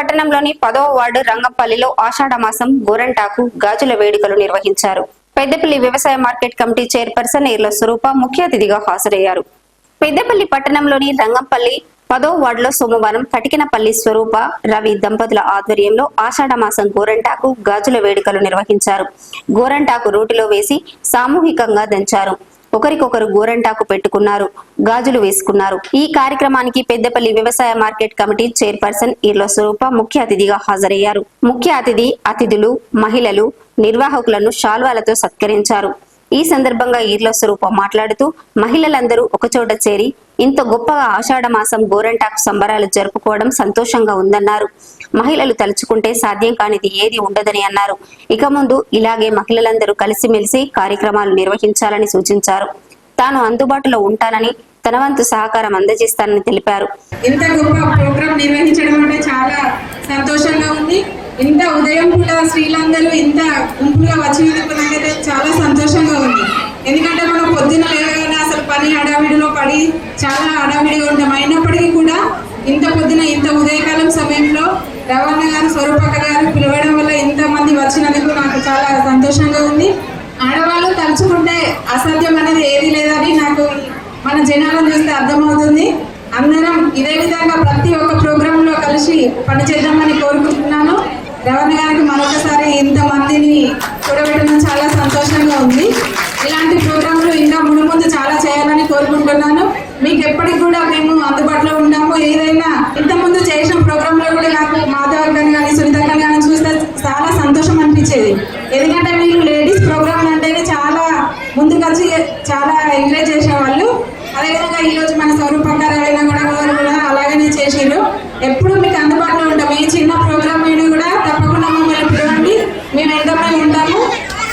పట్టణంలోని పదవ వార్డు రంగంపల్లిలో ఆషాఢమాసం గోరంటాకు గాజుల వేడుకలు నిర్వహించారు. పెద్దపల్లి వ్యవసాయ market committee chairperson Eerla Swaroopa ముఖ్య అతిథిగా హాజరయ్యారు. పెద్దపల్లి పట్టణంలోని రంగంపల్లి పదో వార్డులో సోమవారం కటికినపల్లి స్వరూప రవి దంపతుల ఆధ్వర్యంలో ఆషాఢమాసం గోరంటాకు గాజుల వేడుకలు నిర్వహించారు. గోరంటాకు రోటిలో వేసి సామూహికంగా దంచారు. ఒకరికొకరు గోరంటాకు పెట్టుకున్నారు గాజులు వేసుకున్నారు. ఈ కార్యక్రమానికి పెద్దపల్లి వ్యవసాయ market committee chairperson Eerla Swaroopa ముఖ్య అతిథిగా హాజరయ్యారు. ముఖ్య అతిథి అతిథులు మహిళలు నిర్వాహకులను శాల్వాలతో సత్కరించారు. ఈ సందర్భంగా ఈర్ల స్వరూప మాట్లాడుతూ మహిళలందరూ ఒకచోట చేరి ఇంత గొప్పగా ఆషాఢ మాసం గోరంటాకు సంబరాలు జరుపుకోవడం సంతోషంగా ఉందన్నారు. మహిళలు తలుచుకుంటే సాధ్యం కానిది ఏది ఉండదని అన్నారు. ఇక ముందు ఇలాగే మహిళలందరూ కలిసిమెలిసి కార్యక్రమాలు నిర్వహించాలని సూచించారు. తాను అందుబాటులో ఉంటానని తన వంతు సహకారం అందజేస్తానని తెలిపారు. ఇంత గొప్ప ప్రోగ్రాం నిర్వహించడం అంటే చాలా సంతోషం ఇంత ఉదయం కూడా స్త్రీలందరూ ఇంత గుంపుగా వచ్చినందుకు నాకైతే చాలా సంతోషంగా ఉంది. ఎందుకంటే మనం పొద్దున లేవగానే అసలు పని హడావిడిలో పడి చాలా హడావిడిగా ఉంటాం. అయినప్పటికీ కూడా ఇంత పొద్దున ఇంత ఉదయకాలం సమయంలో రవాణా గారు స్వరూపక గారు పిలవడం వల్ల ఇంతమంది వచ్చినందుకు నాకు చాలా సంతోషంగా ఉంది. ఆడవాళ్ళు తలుచుకుంటే అసాధ్యం అనేది ఏది లేదని నాకు మన జనాలను చూస్తే అర్థమవుతుంది. అందరం ఇదే విధంగా ప్రతి ఒక్క ప్రోగ్రాంలో కలిసి పనిచేద్దామని కోరుకుంటున్నాను. రవణ గారికి మరొకసారి ఇంతమందిని చూడబెట్టడం చాలా సంతోషంగా ఉంది. ఇలాంటి ప్రోగ్రాంలు ఇంకా ముందు ముందు చాలా చేయాలని కోరుకుంటున్నాను. మీకు ఎప్పటికి కూడా మేము అందుబాటులో ఉన్నాము. ఏదైనా ఇంతకుముందు చేసిన ప్రోగ్రాంలో కూడా నాకు మాధవ్ గారిని కానీ సునీత గారిని కానీ చూస్తే చాలా సంతోషం అనిపించేది. ఎందుకంటే మీరు లేడీ ప్రోగ్రామ్ అంటేనే చాలా ముందుకు వచ్చి చాలా ఎంకరేజ్ చేసేవాళ్ళు అదేవిధంగా ఈ రోజు మన స్వరూపంగా రవీణ కూడా గారు కూడా అలాగనే చేసారు ఎప్పుడు మీకు అందుబాటులో ఉంటాం ఏ చిన్న ప్రోగ్రామ్ అయినా కూడా తప్పకుండా మమ్మల్ని పిలవండి మేము ఎంతమంది ఉంటాము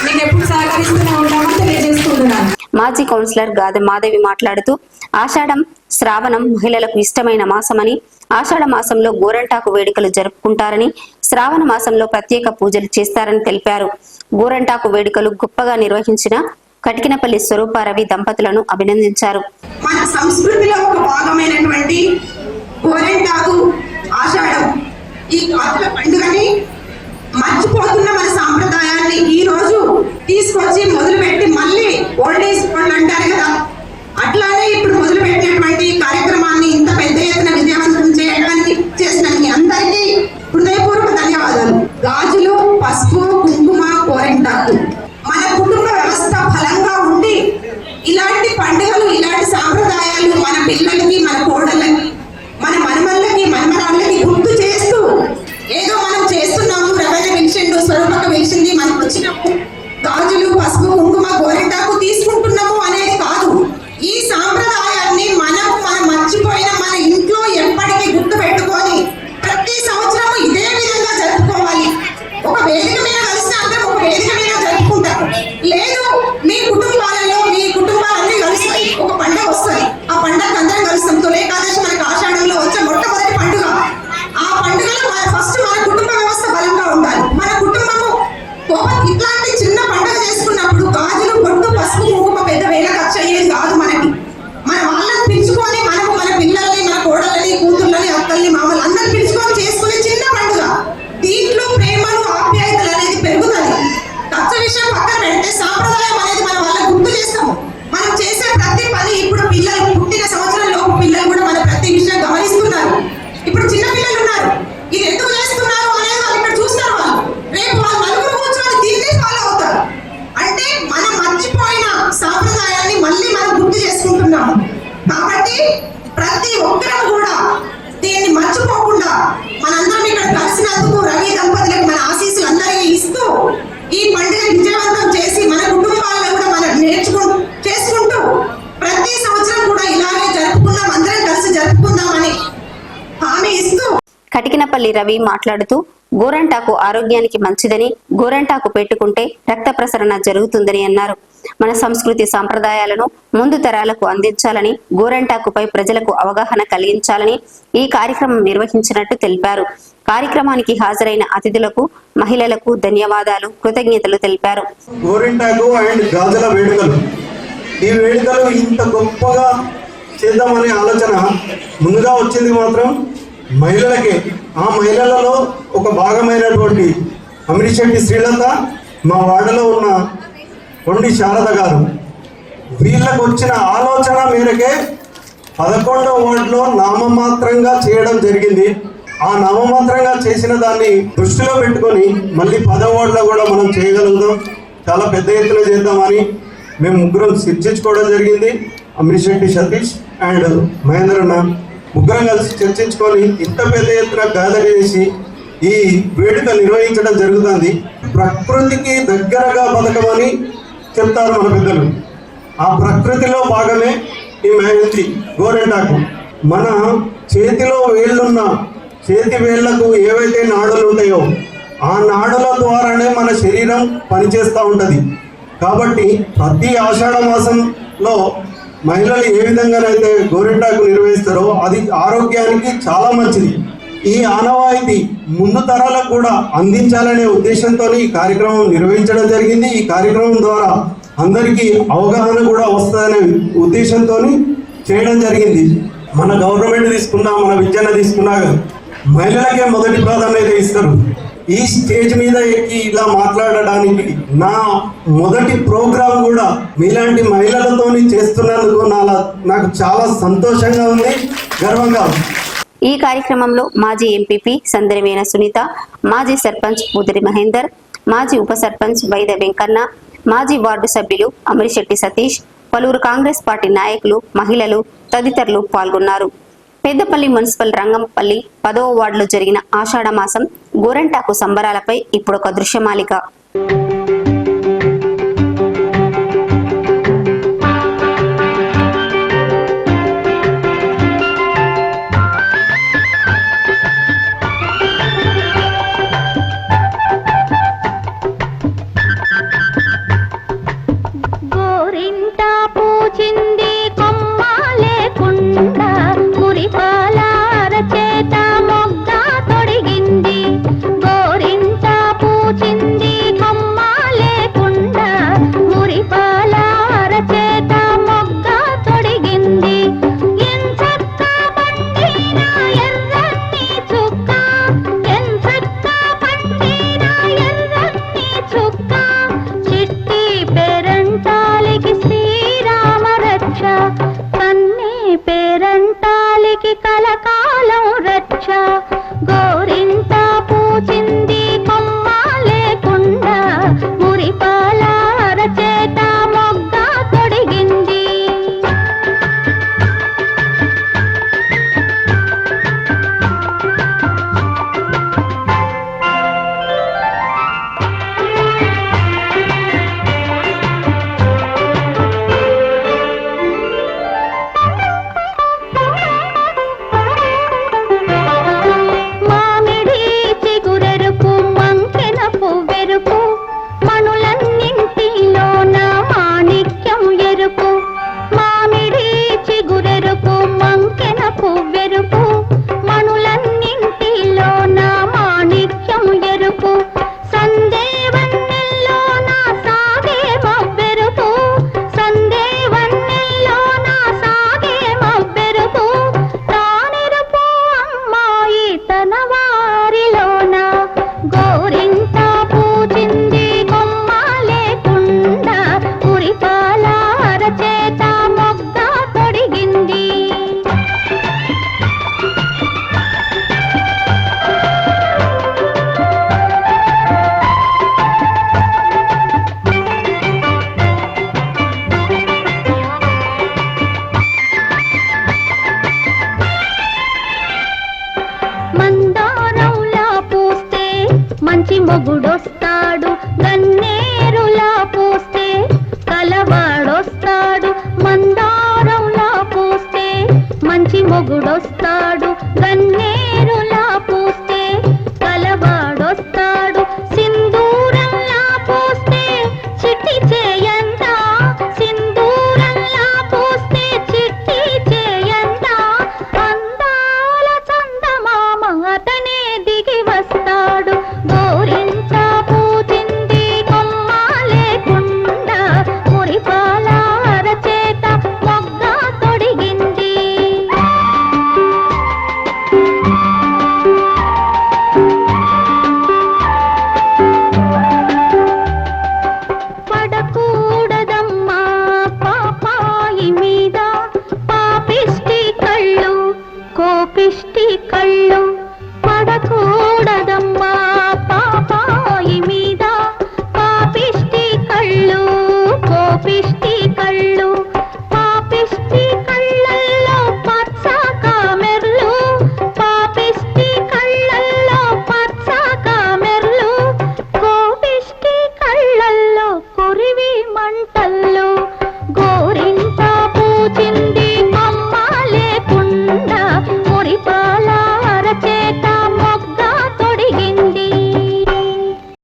మీకు ఎప్పుడు సహకరిస్తూనే ఉంటామని తెలియజేసుకుంటున్నాను మాజీ కౌన్సిలర్ గాదె మాధవి మాట్లాడుతూ ఆషాఢం శ్రావణం మహిళలకు ఇష్టమైన మాసమని ఆషాఢ మాసంలో గోరంటాకు వేడుకలు జరుపుకుంటారని శ్రావణ మాసంలో ప్రత్యేక పూజలు చేస్తారని తెలిపారు. గోరంటాకు వేడుకలు గొప్పగా నిర్వహించిన కటికినపల్లి స్వరూపారవి దంపతులను అభినందించారు. మన సంస్కృతిలో ఒక భాగమైనటువంటి ఆషాఢం ఈ పండుగని మర్చిపోతున్న మన సాంప్రదాయాన్ని ఈ రోజు తీసుకొచ్చి మొదలుపెట్టి మళ్ళీ ఓల్డ్ ఏజ్ అంటారు కదా. అట్లానే ఇప్పుడు మొదలు పెట్టినటువంటి కార్యక్రమాన్ని ఇంత పిలిచింది వచ్చినాము. గాజులు పసుపు కుంకుమ గోరింటాకు తీసుకుంటున్నాము. కటికినపల్లి రవి మాట్లాడుతూ గోరంటాకు ఆరోగ్యానికి మంచిదని గోరంటాకు పెట్టుకుంటే రక్త ప్రసరణ జరుగుతుందని అన్నారు. మన సంస్కృతి సాంప్రదాయాలను ముందు తరాలకు అందించాలని గోరంటాకుపై ప్రజలకు అవగాహన కలిగించాలని ఈ కార్యక్రమం నిర్వహించినట్టు తెలిపారు. కార్యక్రమానికి హాజరైన అతిథులకు మహిళలకు ధన్యవాదాలు కృతజ్ఞతలు తెలిపారు. గోరింటాకు అండ్ గాజుల వేడుకలు. ఈ వేడుకలు ఇంత గొప్పగా చేద్దామనే ఆలోచన ముందుగా వచ్చింది మాత్రం మహిళలకే ఆ మహిళలలో ఒక భాగమైనటువంటి అమిరిశెట్టి శ్రీలత మా వాడలో ఉన్న కొండి శారద గారు. వీళ్ళకు వచ్చిన ఆలోచన మేరకే పదకొండవ వార్డులో నామమాత్రంగా చేయడం జరిగింది. ఆ నామమాత్రంగా చేసిన దాన్ని దృష్టిలో పెట్టుకొని మళ్ళీ పదవ వార్డులో కూడా మనం చేయగలుగుతాం. చాలా పెద్ద ఎత్తున చేద్దామని మేము ముగ్గురం చర్చించుకోవడం జరిగింది. అమిరిశెట్టి సతీష్ అండ్ మహేంద్రన్న ముగ్గురం కలిసి చర్చించుకొని ఇంత పెద్ద ఎత్తున గ్యాదర్ చేసి ఈ వేడుక నిర్వహించడం జరుగుతుంది. ప్రకృతికి దగ్గరగా బతకమని చెప్తారు మన పెద్దలు. ఆ ప్రకృతిలో భాగమే ఈ మెహందీ గోరెంటాకు. మన చేతిలో వేళ్ళున్న చేతి వేళ్ళకు ఏవైతే నాడులు ఉంటాయో ఆ నాడుల ద్వారానే మన శరీరం పనిచేస్తూ ఉంటుంది. కాబట్టి ప్రతి ఆషాఢ మాసంలో మహిళలు ఏ విధంగానైతే గోరెంటాకు నిర్వహిస్తారో అది ఆరోగ్యానికి చాలా మంచిది. ఈ ఆనవాయితీ ముందు తరాలకు కూడా అందించాలనే ఉద్దేశంతో ఈ కార్యక్రమం నిర్వహించడం జరిగింది. ఈ కార్యక్రమం ద్వారా అందరికీ అవగాహన కూడా వస్తుందనే ఉద్దేశంతో చేయడం జరిగింది. మన గవర్నమెంట్ తీసుకున్నా మన విద్యను తీసుకున్నా మహిళలకే మొదటి ప్రాధాన్యత ఇస్తారు. ఈ స్టేజ్ మీద ఎక్కి ఇలా మాట్లాడడానికి నా మొదటి ప్రోగ్రామ్ కూడా మీలాంటి మహిళలతో చేస్తున్నందుకు నా నాకు చాలా సంతోషంగా ఉంది. గర్వంగా ఈ కార్యక్రమంలో మాజీ ఎంపీపీ సందరివేన సునీత మాజీ సర్పంచ్ పూదరి మహేందర్ మాజీ ఉప సర్పంచ్ వైద వెంకన్న మాజీ వార్డు సభ్యులు అమరిశెట్టి సతీష్ పలువురు కాంగ్రెస్ పార్టీ నాయకులు మహిళలు తదితరులు పాల్గొన్నారు. పెద్దపల్లి మున్సిపల్ రంగంపల్లి పదవ వార్డులో జరిగిన ఆషాఢ మాసం గోరంటాకు సంబరాలపై ఇప్పుడొక దృశ్యమాలిక. దేవుడొస్తాడు గన్నేరుల